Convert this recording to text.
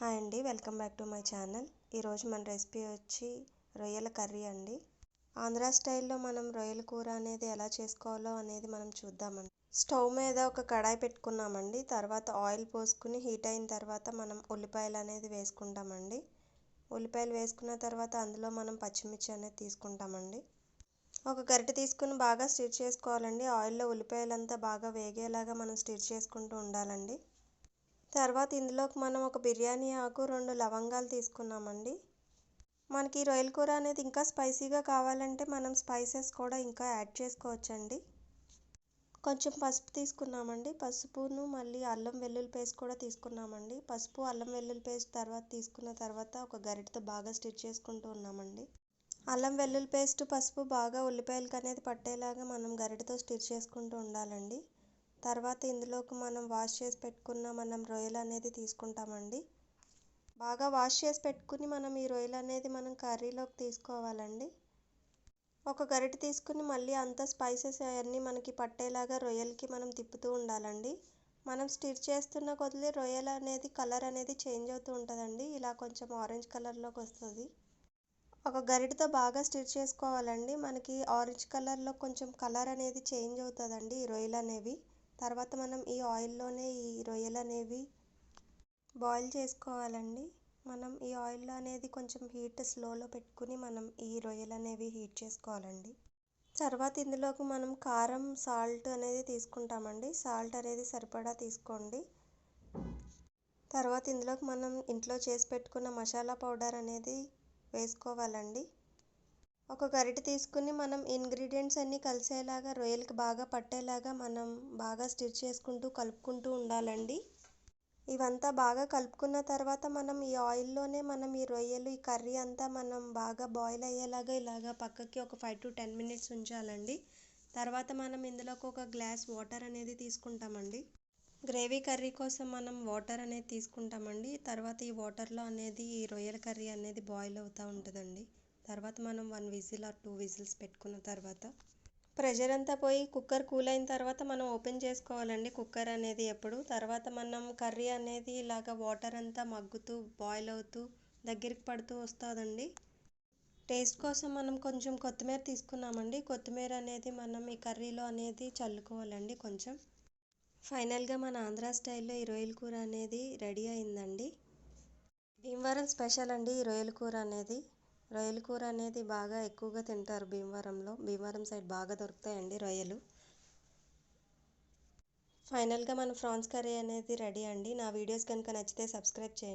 Hi అండి welcome back to my channel. ఈరోజు మన రెసిపీ వచ్చి రొయ్యల కర్రీ అండి. ఆంధ్ర స్టైల్లో మనం రొయ్యల కూర అనేది ఎలా చేసుకోవాలో అనేది మనం చూద్దామండి. స్టవ్ మీద ఒక కడాయి పెట్టుకున్నామండి. తర్వాత ఆయిల్ పోసుకుని హీట్ అయిన తర్వాత మనం ఉల్లిపాయలు అనేది వేసుకుంటామండి. ఉల్లిపాయలు వేసుకున్న తర్వాత అందులో మనం పచ్చిమిర్చి అనేది తీసుకుంటామండి. ఒక గరిటె తీసుకుని బాగా స్టిర్ చేసుకోవాలండి. ఆయిల్లో ఉల్లిపాయలంతా బాగా వేగేలాగా మనం స్టిర్ చేసుకుంటూ ఉండాలండి. తర్వాత ఇందులోకి మనం ఒక బిర్యానీ ఆకు రెండు లవంగాలు తీసుకున్నామండి. మనకి రొయ్యల కూర అనేది ఇంకా స్పైసీగా కావాలంటే మనం స్పైసెస్ కూడా ఇంకా యాడ్ చేసుకోవచ్చండి. కొంచెం పసుపు తీసుకున్నామండి. పసుపును మళ్ళీ అల్లం వెల్లుల్లి పేస్ట్ కూడా తీసుకున్నామండి. పసుపు అల్లం వెల్లుల్లి పేస్ట్ తర్వాత తీసుకున్న తర్వాత ఒక గరిటతో బాగా స్టిచ్ చేసుకుంటూ ఉన్నామండి. అల్లం వెల్లుల్లి పేస్ట్ పసుపు బాగా ఉల్లిపాయలకి అనేది పట్టేలాగా మనం గరిటతో స్టిచ్ చేసుకుంటూ ఉండాలండి. తర్వాత ఇందులోకి మనం వాష్ చేసి పెట్టుకున్న మనం రొయ్యలు అనేది తీసుకుంటామండి. బాగా వాష్ చేసి పెట్టుకుని మనం ఈ రొయ్యలు అనేది మనం కర్రీలోకి తీసుకోవాలండి. ఒక గరిటె తీసుకుని మళ్ళీ అంత స్పైసెస్ అవన్నీ మనకి పట్టేలాగా రొయ్యలకి మనం తిప్పుతూ ఉండాలండి. మనం స్టిర్ చేస్తున్న కొద్ది రొయ్యలు అనేది కలర్ అనేది చేంజ్ అవుతూ ఉంటుందండి. ఇలా కొంచెం ఆరెంజ్ కలర్లోకి వస్తుంది. ఒక గరిటతో బాగా స్టిర్ చేసుకోవాలండి. మనకి ఆరెంజ్ కలర్లో కొంచెం కలర్ అనేది చేంజ్ అవుతుందండి ఈ రొయ్యలు అనేవి. తర్వాత మనం ఈ ఆయిల్లోనే ఈ రొయ్యలు అనేవి బాయిల్ చేసుకోవాలండి. మనం ఈ ఆయిల్ అనేది కొంచెం హీట్ స్లోలో పెట్టుకుని మనం ఈ రొయ్యలు అనేవి హీట్ చేసుకోవాలండి. తర్వాత ఇందులోకి మనం కారం సాల్ట్ అనేది తీసుకుంటామండి. సాల్ట్ అనేది సరిపడా తీసుకోండి. తర్వాత ఇందులోకి మనం ఇంట్లో చేసి పెట్టుకున్న మసాలా పౌడర్ అనేది వేసుకోవాలండి. ఒక గరిటె తీసుకుని మనం ఇంగ్రీడియంట్స్ అన్నీ కలిసేలాగా రొయ్యలకి బాగా పట్టేలాగా మనం బాగా స్టిర్ చేసుకుంటూ కలుపుకుంటూ ఉండాలండి. ఇవంతా బాగా కలుపుకున్న తర్వాత మనం ఈ ఆయిల్లోనే మనం ఈ రొయ్యలు ఈ కర్రీ అంతా మనం బాగా బాయిల్ అయ్యేలాగా ఇలాగా పక్కకి ఒక ఫైవ్ టు టెన్ మినిట్స్ ఉంచాలండి. తర్వాత మనం ఇందులోకి ఒక గ్లాస్ వాటర్ అనేది తీసుకుంటామండి. గ్రేవీ కర్రీ కోసం మనం వాటర్ అనేది తీసుకుంటామండి. తర్వాత ఈ వాటర్లో అనేది ఈ రొయ్యల కర్రీ అనేది బాయిల్ అవుతూ ఉంటుందండి. తర్వాత మనం one whistle or two whistles పెట్టుకున్న తర్వాత ప్రెషర్ అంతా పోయి కుక్కర్ కూల్ అయిన తర్వాత మనం ఓపెన్ చేసుకోవాలండి. కుక్కర్ అనేది ఎప్పుడు? తర్వాత మనం కర్రీ అనేది ఇలాగ వాటర్ అంతా మగ్గుతూ బాయిల్ అవుతూ దగ్గరికి పడుతూ వస్తుందండి. టేస్ట్ కోసం మనం కొంచెం కొత్తిమీర తీసుకున్నామండి. కొత్తిమీర అనేది మనం ఈ కర్రీలో అనేది చల్లుకోవాలండి కొంచెం. ఫైనల్గా మన ఆంధ్ర స్టైల్లో ఈ రొయ్యల కూర అనేది రెడీ అయిందండి. భీమవరం స్పెషల్ అండి ఈ రొయ్యల కూర అనేది. రొయ్యల కూర అనేది బాగా ఎక్కువగా తింటారు భీమవరంలో. భీమవరం సైడ్ బాగా దొరుకుతాయండి రొయ్యలు. ఫైనల్గా మన ఫ్రాన్స్ కర్రీ అనేది రెడీ అండి. నా వీడియోస్ కనుక నచ్చితే సబ్స్క్రైబ్ చేయండి.